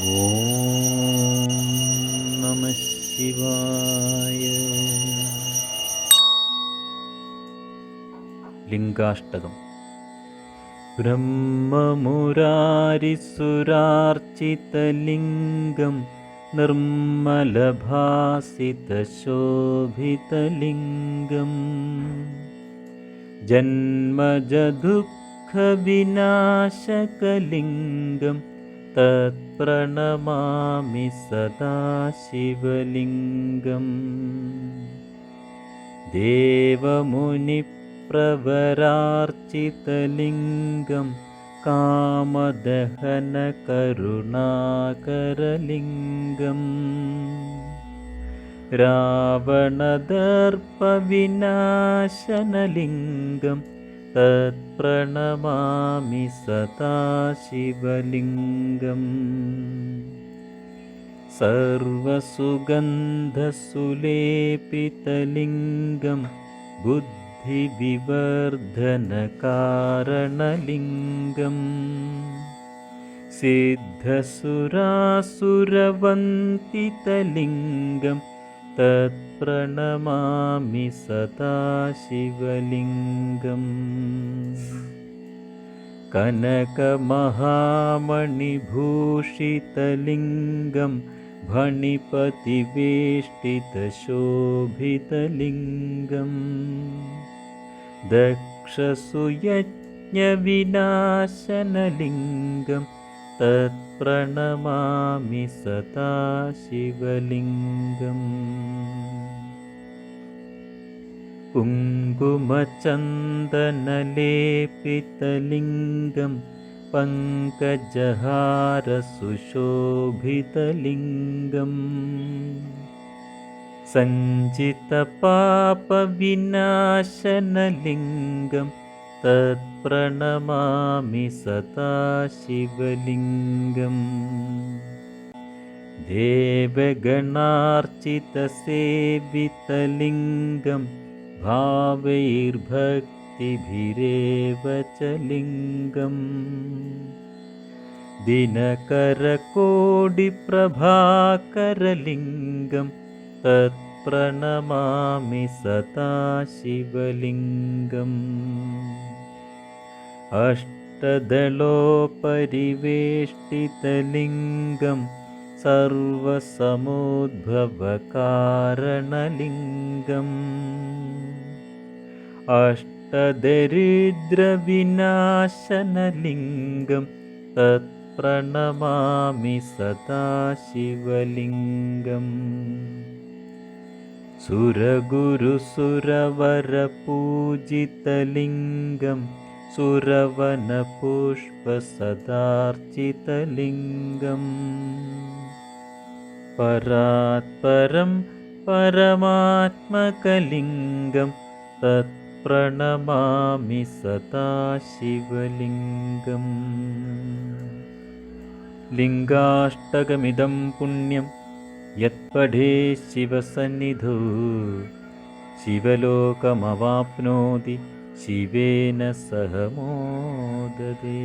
ഓം നമ ശിവായ. ലിംഗാഷ്ടകം. ബ്രഹ്മമുരാരിസുരാർച്ചിതലിംഗം നിർമ്മലഭാസിതശോഭിതലിംഗം. ജന്മജദുഃഖവിനാശകലിംഗം तत्प्रणमामि सदा शिवलिङ्गम्। देवमुनिप्रवरार्चितलिङ्गं कामदहनकरुणाकरलिङ्गम्। रावणदर्पविनाशनलिङ्गं तत्प्रणमामि सदा शिवलिङ्गम्। सर्वसुगन्धसुलेपितलिङ्गं बुद्धिविवर्धनकारणलिङ्गम्। सिद्धसुरासुरवन्तितलिङ्गं तत्प्रणमामि सदा शिवलिङ्गम्। कनकमहामणिभूषितलिङ्गं भणिपतिवेष्टितशोभितलिङ्गम्। दक्षसुयज्ञविनाशनलिङ्गं तत्प्रणमामि सदा शिवलिङ्गम्। कुङ्कुमचन्दनलेपितलिङ्गं पङ्कजहारसुशोभितलिङ्गम्। सञ्जितपापविनाशनलिङ्गं तत्प्रणमामि सदा शिवलिङ्गम्। देवगणार्चितसेवितलिङ्गं भावैर्भक्तिभिरेव च लिङ्गम्। दिनकरकोडिप्रभाकरलिङ्गं तत्प्रणमामि सदा शिवलिङ्गम्। अष्टदलोपरिवेष्टितलिङ्गं सर्वसमुद्भवकारणलिङ्गम्। अष्टदरिद्रविनाशनलिङ्गं तत्प्रणमामि सदा शिवलिङ्गम् सुरगुरुसुरवरपूजितलिङ्गं सुरवनपुष्पसदार्चितलिङ्गम् परात्परं परमात्मकलिङ्गं तत्प्रणमामि सदा शिवलिङ्गम् लिङ्गाष्टकमिदं पुण्यं यत्पठे शिवसन्निधौ। शिवलोकमवाप्नोति शिवेन सह मोदते